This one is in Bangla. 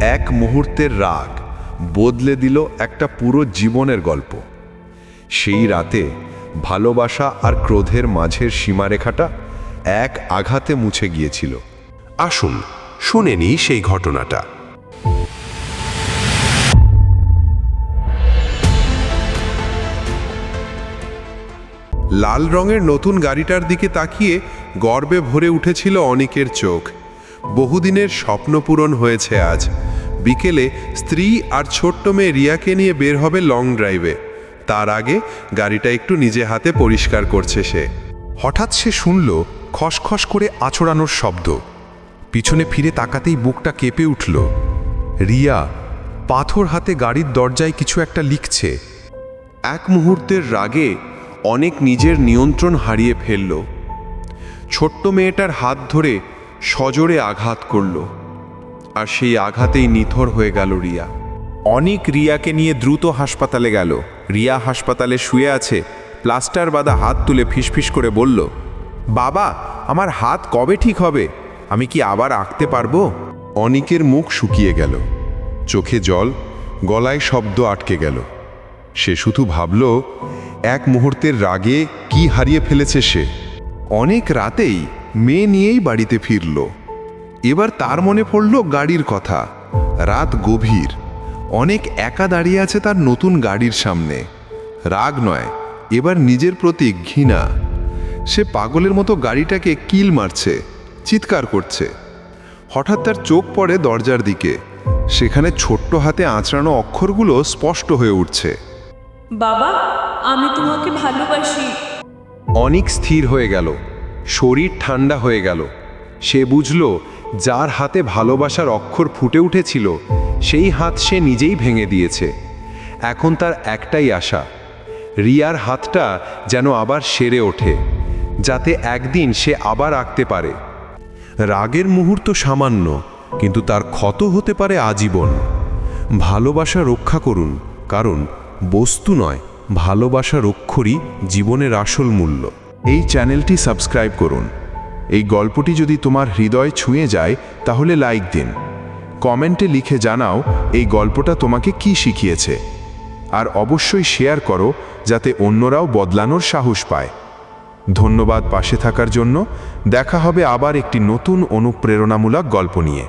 এক মুহূর্তের রাগ বদলে দিল একটা পুরো জীবনের গল্প। সেই রাতে ভালোবাসা আর ক্রোধের মাঝের সীমারেখাটা এক আঘাতে মুছে গিয়েছিল। আসুন শুনে নিই সেই ঘটনাটা। লাল রঙের নতুন গাড়িটার দিকে তাকিয়ে গর্বে ভরে উঠেছিল অনেকের চোখ। বহুদিনের স্বপ্ন পূরণ হয়েছে আজ। বিকেলে স্ত্রী আর ছোট্ট মেয়ে রিয়াকে নিয়ে বের হবে লং ড্রাইভে। তার আগে গাড়িটা একটু নিজে হাতে পরিষ্কার করছে সে। হঠাৎ সে শুনল খসখস করে আছড়ানোর শব্দ। পিছনে ফিরে তাকাতেই বুকটা কেঁপে উঠল। রিয়া, পাথর হাতে গাড়ির দরজায় কিছু একটা লিখছে। এক মুহূর্তের রাগে অনেক নিজের নিয়ন্ত্রণ হারিয়ে ফেলল। ছোট্ট মেয়েটার হাত ধরে সজোরে আঘাত করল, আর সেই আঘাতেই নিথর হয়ে গেল রিয়া। অনিক রিয়াকে নিয়ে দ্রুত হাসপাতালে গেল। রিয়া হাসপাতালে শুয়ে আছে, প্লাস্টার বাঁধা হাত তুলে ফিসফিস করে বলল, বাবা, আমার হাত কবে ঠিক হবে? আমি কি আবার আঁকতে পারব? অনিকের মুখ শুকিয়ে গেল। চোখে জল, গলায় শব্দ আটকে গেল। সে শুধু ভাবল, এক মুহূর্তের রাগে কি হারিয়ে ফেলেছে সে? অনেক রাতেই মেয়ে নিয়েই বাড়িতে ফিরল। এবার তার মনে পড়ল গাড়ির কথা। রাত গভীর। অনেক একা দাঁড়িয়ে আছে তার নতুন গাড়ির সামনে। রাগ নয় এবার নিজের প্রতি ঘৃণা। সে পাগলের মতো গাড়িটাকে কিল মারছে চিৎকার করছে। হঠাৎ তার চোখ পড়ে দরজার দিকে। সেখানে ছোট্ট হাতে আঁচড়ানো অক্ষরগুলো স্পষ্ট হয়ে উঠছে। বাবা আমি তোমাকে ভালোবাসি। অনেক স্থির হয়ে গেল। শরীর ঠান্ডা হয়ে গেল। সে বুঝল, যার হাতে ভালোবাসার অক্ষর ফুটে উঠেছিল, সেই হাত সে নিজেই ভেঙে দিয়েছে। এখন তার একটাই আশা, রিয়ার হাতটা যেন আবার সেরে ওঠে, যাতে একদিন সে আবার আঁকতে পারে। রাগের মুহূর্ত সামান্য, কিন্তু তার ক্ষত হতে পারে আজীবন। ভালোবাসা রক্ষা করুন, কারণ বস্তু নয় ভালোবাসার অক্ষরই জীবনের আসল মূল্য। এই চ্যানেলটি সাবস্ক্রাইব করুন। এই গল্পটি যদি তোমার হৃদয় ছুঁয়ে যায়, তাহলে লাইক দিন। কমেন্টে লিখে জানাও এই গল্পটা তোমাকে কি শিখিয়েছে। আর অবশ্যই শেয়ার করো, যাতে অন্যরাও বদলানোর সাহস পায়। ধন্যবাদ পাশে থাকার জন্য। দেখা হবে আবার একটি নতুন অনুপ্রেরণামূলক গল্প নিয়ে।